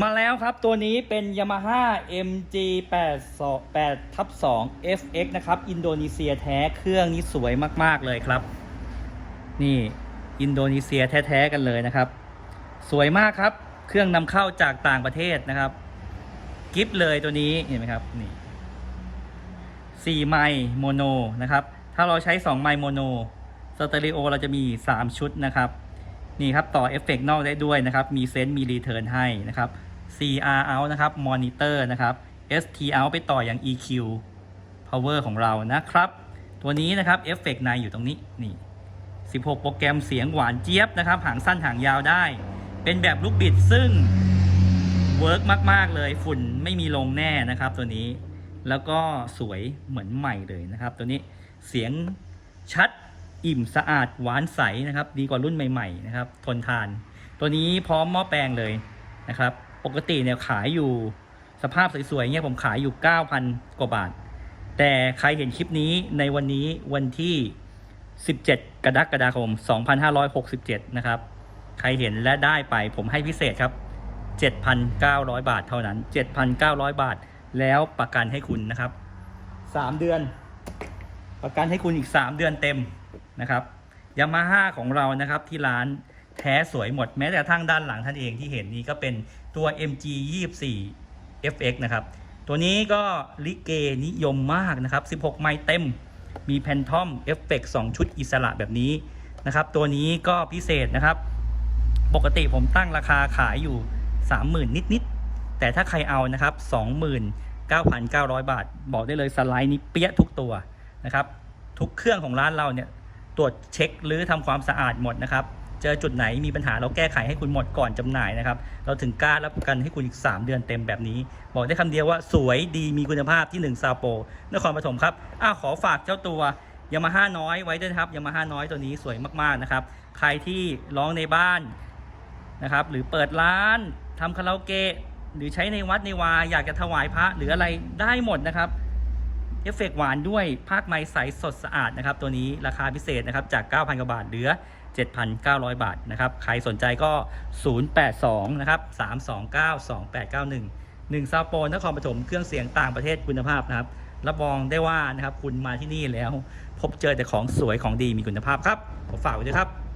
มาแล้วครับตัวนี้เป็น Yamaha MG 8 8ทับ2 FX นะครับ อินโดนีเซียแท้เครื่องนี้สวยมาก ๆ เลยครับ นี่ อินโดนีเซียแท้ๆกันเลยนะครับ สวยมากครับ เครื่องนำเข้าจากต่างประเทศนะครับ กิฟเลยตัวนี้เห็นไหมครับนี่4ไมค์โมโนนะครับ ถ้าเราใช้2ไมค์โมโนสเตอริโอเราจะมี3ชุดนะครับ นี่ครับต่อเอฟเฟกต์นอกได้ด้วยนะครับ มีเซนต์มีรีเทิร์นให้นะครับ CR out นะครับมอนิเตอร์นะครับ ST out ไปต่ออย่าง EQ power ของเรานะครับ ตัวนี้นะครับเอฟเฟกต์ในอยู่ตรงนี้นี่ 16 โปรแกรมเสียงหวานเจี๊ยบนะครับ หางสั้นหางยาวได้ เป็นแบบลูกบิดซึ่งเวิร์กมาก ๆ เลยฝุ่นไม่มีลงแน่นะครับ ตัวนี้แล้วก็สวยเหมือนใหม่เลยนะครับ ตัวนี้เสียงชัด อิ่มสะอาดหวานใสนะครับ ดีกว่ารุ่นใหม่ๆนะครับ ทนทาน ตัวนี้พร้อมหม้อแปลงเลยนะครับ ปกติเนี่ยขายอยู่สภาพสวยๆเนี่ยผมขายอยู่ 9,000 กว่าบาท แต่ใครเห็นคลิปนี้ในวันนี้วันที่ 17 กรกฎาคม 2567 นะครับ ใครเห็นและได้ไปผมให้พิเศษครับ 7,900 บาทเท่านั้น 7,900 บาทแล้วประกันให้คุณนะครับ 3 เดือน ประกันให้คุณอีก 3 เดือนเต็ม นะครับยามาฮ่าของเรานะครับที่ร้านแท้สวยหมดแม้แต่ทั่งด้านหลังท่านเองที่เห็นนี้ก็เป็นตัว MG 24 FX นะครับ ตัวนี้ก็ลิเกนิยมมากนะครับ 16 ไมล์เต็ม มีแพนทอมเอฟเฟก2ชุดอิสระแบบนี้นะครับ ตัวนี้ก็พิเศษนะครับ ปกติผมตั้งราคาขายอยู่ 30,000 นิด ๆ แต่ถ้าใครเอานะครับ 29,900 บาท บอกได้เลยสไลด์นี้เปี้ยทุกตัวนะครับ ทุกเครื่องของร้านเราเนี่ย ตรวจเช็คหรือทำความสะอาดหมดนะครับ เจอจุดไหนมีปัญหาเราแก้ไขให้คุณหมดก่อนจำหน่ายนะครับ เราถึงกล้ารับประกันให้คุณอีก 3 เดือนเต็มแบบนี้ บอกได้คำเดียวว่าสวยดีมีคุณภาพที่ 1 ซาโปนครปฐมครับอ้าขอฝากเจ้าตัวยามาฮ่าน้อยไว้ด้วยครับยามาฮ่าน้อยตัวนี้สวยมากๆนะครับ ใครที่ร้องในบ้านนะครับ หรือเปิดร้านทำคาราโอเกะหรือใช้ในวัดในวาอยากจะถวายพระหรืออะไรได้หมดนะครับ เอฟเฟกต์หวานด้วยภาคไม้ใสสดสะอาดนะครับ ตัวนี้ราคาพิเศษนะครับจาก 9,000กว่าบาทเหลือ 7,900 บาทนะครับ ใครสนใจก็ 082 นะครับ 329 2891 1ซาโปนนครปฐมเครื่องเสียงต่างประเทศคุณภาพนะครับรับรองได้ว่านะครับคุณมาที่นี่แล้ว พบเจอแต่ของสวยของดีมีคุณภาพครับขอฝากไว้ด้วยครับ